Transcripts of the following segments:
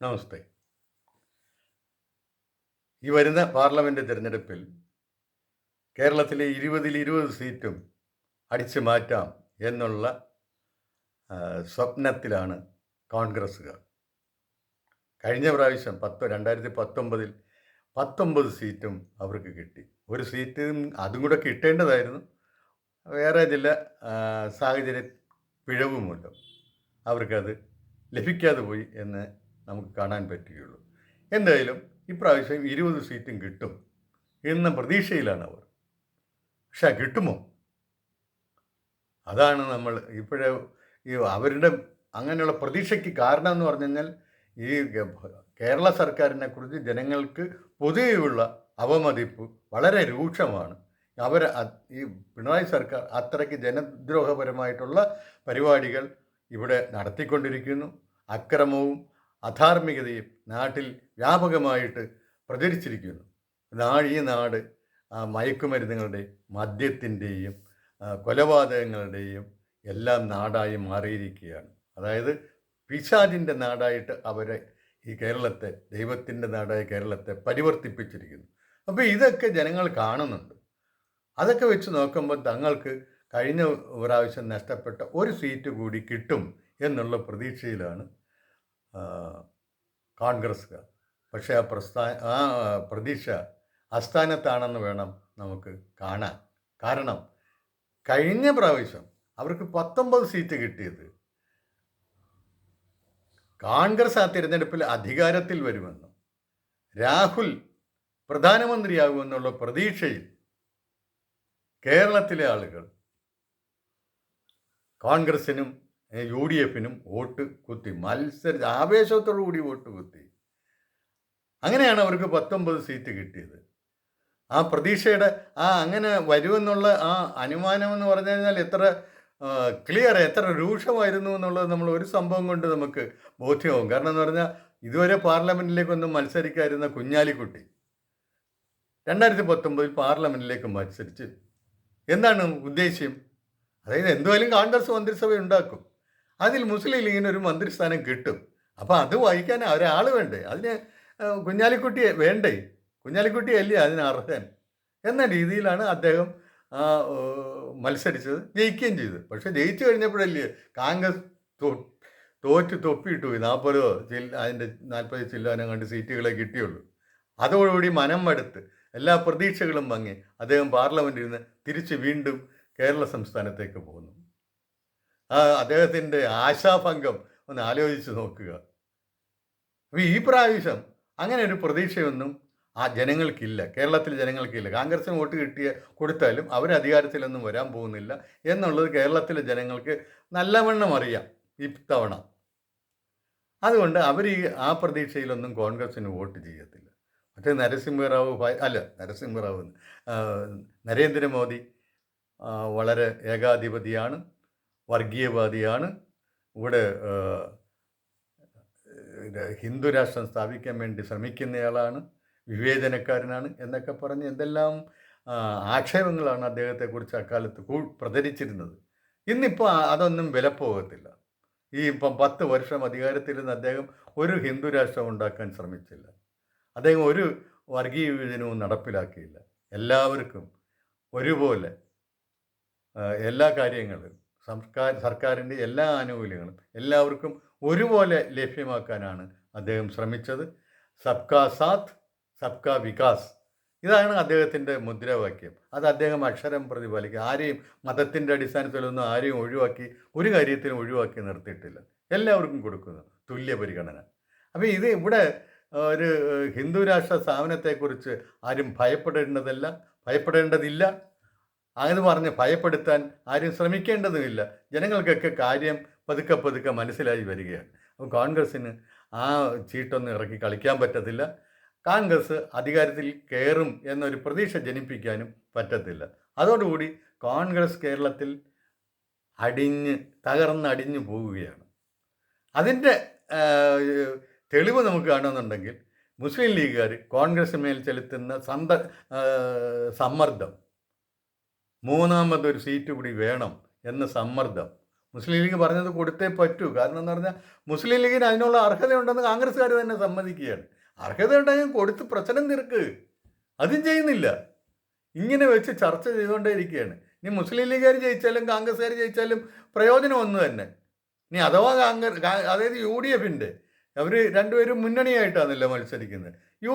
നമസ്തേ. ഈ വരുന്ന പാർലമെന്റ് തിരഞ്ഞെടുപ്പിൽ കേരളത്തിലെ ഇരുപതിൽ ഇരുപത് സീറ്റും അടിച്ചു മാറ്റാം എന്നുള്ള സ്വപ്നത്തിലാണ് കോൺഗ്രസ്സുകാർ. കഴിഞ്ഞ പ്രാവശ്യം പത്ത് രണ്ടായിരത്തി പത്തൊമ്പതിൽ പത്തൊമ്പത് സീറ്റും അവർക്ക് കിട്ടി. ഒരു സീറ്റ് അതും കൂടെ കിട്ടേണ്ടതായിരുന്നു. വേറെ ചില സാഹചര്യ പിഴവുമുണ്ട്. അവർക്കത് ലഭിക്കാതെ പോയി എന്ന് നമുക്ക് കാണാൻ പറ്റുകയുള്ളൂ. എന്തായാലും ഇപ്രാവശ്യം ഇരുപത് സീറ്റും കിട്ടും എന്ന പ്രതീക്ഷയിലാണ് അവർ. പക്ഷെ കിട്ടുമോ? അതാണ് നമ്മൾ ഇപ്പോഴേ ഈ അവരുടെ അങ്ങനെയുള്ള പ്രതീക്ഷയ്ക്ക് കാരണം എന്ന് പറഞ്ഞു കഴിഞ്ഞാൽ ഈ കേരള സർക്കാരിനെ കുറിച്ച് ജനങ്ങൾക്ക് പൊതുവെയുള്ള അവമതിപ്പ് വളരെ രൂക്ഷമാണ്. അവർ ഈ പിണറായി സർക്കാർ അത്രയ്ക്ക് ജനദ്രോഹപരമായിട്ടുള്ള പരിപാടികൾ ഇവിടെ നടത്തിക്കൊണ്ടിരിക്കുന്നു. അക്രമവും അധാർമികതയും നാട്ടിൽ വ്യാപകമായിട്ട് പ്രചരിച്ചിരിക്കുന്നു. നാട് ഈ നാട് മയക്കുമരുന്നുകളുടെ മദ്യത്തിന്റെയും കൊലപാതകങ്ങളുടെയും എല്ലാം നാടായി മാറിയിരിക്കുകയാണ്. അതായത് പിശാദിന്റെ നാടായിട്ട് അവരെ ഈ കേരളത്തെ ദൈവത്തിന്റെ നാടായ കേരളത്തെ പരിവർത്തിപ്പിച്ചിരിക്കുന്നു. അപ്പോൾ ഇതൊക്കെ ജനങ്ങൾ കാണുന്നുണ്ട്. അതൊക്കെ വെച്ച് നോക്കുമ്പോൾ തങ്ങൾക്ക് കഴിഞ്ഞ പ്രാവശ്യം നഷ്ടപ്പെട്ട ഒരു സീറ്റ് കൂടി കിട്ടും എന്നുള്ള പ്രതീക്ഷയിലാണ് കോൺഗ്രസ്സുകാർ. പക്ഷേ ആ പ്രസ്ഥാ ആ പ്രതീക്ഷ അസ്ഥാനത്താണെന്ന് വേണം നമുക്ക് കാണാൻ. കാരണം കഴിഞ്ഞ പ്രാവശ്യം അവർക്ക് പത്തൊമ്പത് സീറ്റ് കിട്ടിയത് കോൺഗ്രസ് ആ തിരഞ്ഞെടുപ്പിൽ അധികാരത്തിൽ വരുമെന്നും രാഹുൽ പ്രധാനമന്ത്രിയാകുമെന്നുള്ള പ്രതീക്ഷയിൽ കേരളത്തിലെ ആളുകൾ കോൺഗ്രസിനും യു ഡി എഫിനും വോട്ട് കുത്തി മത്സര ആവേശത്തോടു കൂടി വോട്ട് കുത്തി. അങ്ങനെയാണ് അവർക്ക് പത്തൊമ്പത് സീറ്റ് കിട്ടിയത്. ആ പ്രതീക്ഷയുടെ ആ അങ്ങനെ വരുമെന്നുള്ള ആ അനുമാനം എന്ന് പറഞ്ഞു കഴിഞ്ഞാൽ എത്ര ക്ലിയർ എത്ര രൂക്ഷമായിരുന്നു എന്നുള്ളത് നമ്മൾ ഒരു സംഭവം കൊണ്ട് നമുക്ക് ബോധ്യമാവും. കാരണം എന്ന് പറഞ്ഞാൽ ഇതുവരെ പാർലമെന്റിലേക്കൊന്നും മത്സരിക്കാതിരുന്ന കുഞ്ഞാലിക്കുട്ടി രണ്ടായിരത്തി പത്തൊമ്പതിൽ പാർലമെന്റിലേക്ക് മത്സരിച്ച് എന്താണ് ഉദ്ദേശ്യം അതായത് എന്തുമായാലും കോൺഗ്രസ് മന്ത്രിസഭ ഉണ്ടാക്കും. അതിൽ മുസ്ലിം ലീഗിന് ഒരു മന്ത്രിസ്ഥാനം കിട്ടും. അപ്പോൾ അത് വഹിക്കാൻ ഒരാൾ വേണ്ടേ? അതിന് കുഞ്ഞാലിക്കുട്ടിയെ വേണ്ടേ? കുഞ്ഞാലിക്കുട്ടിയല്ലേ അതിന് അർഹൻ? എന്ന രീതിയിലാണ് അദ്ദേഹം മത്സരിച്ചത് ജയിക്കുകയും ചെയ്തു പക്ഷെ ജയിച്ചു കഴിഞ്ഞപ്പോഴല്ലേ കോൺഗ്രസ് തോറ്റ് തൊപ്പിയിട്ടു പോയി. നാൽപ്പത് ചില്ല അതിന്റെ നാൽപ്പത് ചില്ലാനം കണ്ട് സീറ്റുകളെ കിട്ടിയുള്ളൂ. അതോടുകൂടി മനം മടുത്ത് എല്ലാ പ്രതീക്ഷകളും ഭംഗി അദ്ദേഹം പാർലമെന്റിൽ നിന്ന് തിരിച്ച് വീണ്ടും കേരള സംസ്ഥാനത്തേക്ക് പോകുന്നു. ആ അദ്ദേഹത്തിന്റെ ആശാഭംഗം ഒന്ന് ആലോചിച്ച് നോക്കുക. അപ്പോൾ ഈ പ്രാവശ്യം അങ്ങനെ ഒരു പ്രതീക്ഷയൊന്നും ആ ജനങ്ങൾക്കില്ല. കേരളത്തിലെ ജനങ്ങൾക്കില്ല. കോൺഗ്രസിന് വോട്ട് കിട്ടിയ കൊടുത്താലും അവർ അധികാരത്തിലൊന്നും വരാൻ പോകുന്നില്ല എന്നുള്ളത് കേരളത്തിലെ ജനങ്ങൾക്ക് നല്ലവണ്ണം അറിയാം ഇത്തവണ. അതുകൊണ്ട് അവർ ഈ ആ പ്രതീക്ഷയിലൊന്നും കോൺഗ്രസിന് വോട്ട് ചെയ്യത്തില്ല. മറ്റേ നരസിംഹറാവു അല്ല നരസിംഹറാവു നരേന്ദ്രമോദി വളരെ ഏകാധിപതിയാണ്. വർഗീയവാദിയാണ്. ഇവിടെ ഹിന്ദു രാഷ്ട്രം സ്ഥാപിക്കാൻ വേണ്ടി ശ്രമിക്കുന്നയാളാണ് വിവേചനക്കാരനാണ് എന്നൊക്കെ പറഞ്ഞ് എന്തെല്ലാം ആക്ഷേപങ്ങളാണ് അദ്ദേഹത്തെക്കുറിച്ച് അക്കാലത്ത് പ്രചരിച്ചിരുന്നത്. ഇന്നിപ്പോൾ അതൊന്നും വിലപ്പോകത്തില്ല. ഈ ഇപ്പം പത്ത് വർഷം അധികാരത്തിലിരുന്ന് അദ്ദേഹം ഒരു ഹിന്ദു രാഷ്ട്രം ഉണ്ടാക്കാൻ ശ്രമിച്ചില്ല. അദ്ദേഹം ഒരു വർഗീയ വിഭജനവും നടപ്പിലാക്കിയില്ല. എല്ലാവർക്കും ഒരുപോലെ എല്ലാ കാര്യങ്ങളും സർക്കാർ സർക്കാരിന്റെ എല്ലാ ആനുകൂല്യങ്ങളും എല്ലാവർക്കും ഒരുപോലെ ലഭ്യമാക്കാനാണ് അദ്ദേഹം ശ്രമിച്ചത്. സബ്കാ സാത്ത് സബ്കാ വികാസ്. ഇതാണ് അദ്ദേഹത്തിന്റെ മുദ്രാവാക്യം. അത് അദ്ദേഹം അക്ഷരം പ്രതിപാലിക്കുക. ആരെയും മതത്തിന്റെ അടിസ്ഥാനത്തിലൊന്നും ആരെയും ഒഴിവാക്കി ഒരു കാര്യത്തിനും ഒഴിവാക്കി നിർത്തിയിട്ടില്ല. എല്ലാവർക്കും കൊടുക്കുന്നു. തുല്യ പരിഗണന. അപ്പോൾ ഇത് ഇവിടെ ഒരു ഹിന്ദു രാഷ്ട്ര സ്ഥാപനത്തെക്കുറിച്ച് ആരും ഭയപ്പെടേണ്ടതല്ല. ഭയപ്പെടേണ്ടതില്ല. അത് പറഞ്ഞ് ഭയപ്പെടുത്താൻ ആരും ശ്രമിക്കേണ്ടതുമില്ല. ജനങ്ങൾക്കൊക്കെ കാര്യം പതുക്കെ പതുക്കെ മനസ്സിലായി വരികയാണ്. അപ്പോൾ കോൺഗ്രസ്സിന് ആ ചീട്ടൊന്നും ഇറക്കി കളിക്കാൻ പറ്റത്തില്ല. കോൺഗ്രസ് അധികാരത്തിൽ കയറും എന്നൊരു പ്രതീക്ഷ ജനിപ്പിക്കാനും പറ്റത്തില്ല. അതോടുകൂടി കോൺഗ്രസ് കേരളത്തിൽ അടിഞ്ഞ് തകർന്നടിഞ്ഞു പോവുകയാണ്. അതിന്റെ തെളിവ് നമുക്ക് കാണുന്നുണ്ടെങ്കിൽ മുസ്ലിം ലീഗുകാർ കോൺഗ്രസ് മേൽ ചെലുത്തുന്ന സന്ത സമ്മർദ്ദം മൂന്നാമതൊരു സീറ്റ് കൂടി വേണം എന്ന സമ്മർദ്ദം. മുസ്ലിം ലീഗ് പറഞ്ഞത് കൊടുത്തേ പറ്റൂ. കാരണം എന്ന് പറഞ്ഞാൽ മുസ്ലിം ലീഗിന് അതിനുള്ള അർഹതയുണ്ടെന്ന് കോൺഗ്രസ്സുകാർ തന്നെ സമ്മതിക്കുകയാണ്. അർഹതയുണ്ടെങ്കിൽ കൊടുത്ത് പ്രശ്നം തീർക്ക്. അതും ചെയ്യുന്നില്ല. ഇങ്ങനെ വെച്ച് ചർച്ച ചെയ്തുകൊണ്ടേ ഇരിക്കുകയാണ് ഇനി മുസ്ലിം ലീഗുകാർ ജയിച്ചാലും കോൺഗ്രസ്സുകാർ ജയിച്ചാലും പ്രയോജനം ഒന്ന് തന്നെ. ഇനി അഥവാ കോൺഗ്രസ് അതായത് യു ഡി എഫിന്റെ അവർ രണ്ടുപേരും മുന്നണിയായിട്ടാണല്ലോ മത്സരിക്കുന്നത്. യു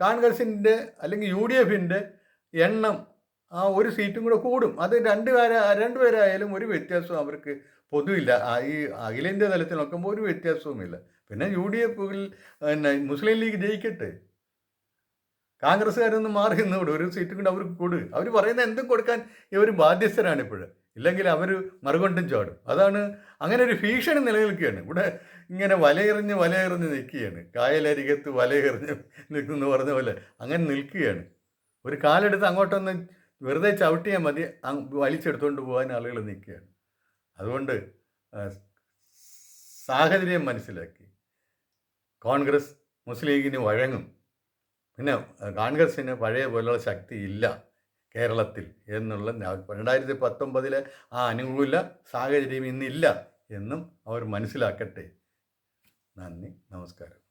കോൺഗ്രസിന്റെ അല്ലെങ്കിൽ യു ഡി എഫിന്റെ എണ്ണം ആ ഒരു സീറ്റും കൂടെ കൂടും. അത് രണ്ട് പേരാ രണ്ടുപേരായാലും ഒരു വ്യത്യാസവും അവർക്ക് പൊതുവില്ല. ഈ അഖിലേന്ത്യാ തലത്തിൽ നോക്കുമ്പോൾ ഒരു വ്യത്യാസവുമില്ല. പിന്നെ യു ഡി എഫിൽ പിന്നെ മുസ്ലിം ലീഗ് ജയിക്കട്ടെ. കോൺഗ്രസ്സുകാരൊന്നും മാറി നിന്നോട്. ഒരു സീറ്റും കൂടെ അവർക്ക് കൊടു. അവർ പറയുന്ന എന്തും കൊടുക്കാൻ ഇവർ ബാധ്യസ്ഥരാണ് ഇപ്പോഴും. ഇല്ലെങ്കിൽ അവർ മറുകൊണ്ടും ചാടും. അതാണ് അങ്ങനെ ഒരു ഭീഷണി നിലനിൽക്കുകയാണ്. ഇവിടെ ഇങ്ങനെ വലയെറിഞ്ഞ് വലയെറിഞ്ഞ് നിൽക്കുകയാണ്. കായലരികത്ത് വലയെറിഞ്ഞ് നിൽക്കുന്നു പറഞ്ഞ പോലെ അങ്ങനെ നിൽക്കുകയാണ്. ഒരു കാലെടുത്ത് അങ്ങോട്ടൊന്ന് വെറുതെ ചവിട്ടിയാൽ മതി വലിച്ചെടുത്തുകൊണ്ട് പോകാൻ ആളുകൾ നിൽക്കുകയാണ് അതുകൊണ്ട് സാഹചര്യം മനസ്സിലാക്കി. കോൺഗ്രസ് മുസ്ലിം ലീഗിന് വഴങ്ങും. പിന്നെ കോൺഗ്രസ്സിന് പഴയ പോലുള്ള ശക്തി ഇല്ല കേരളത്തിൽ എന്നുള്ള രണ്ടായിരത്തി പത്തൊമ്പതിലെ ആ അനുകൂല സാഹചര്യം ഇന്നില്ല എന്നും അവർ മനസ്സിലാക്കട്ടെ. നന്ദി നമസ്കാരം.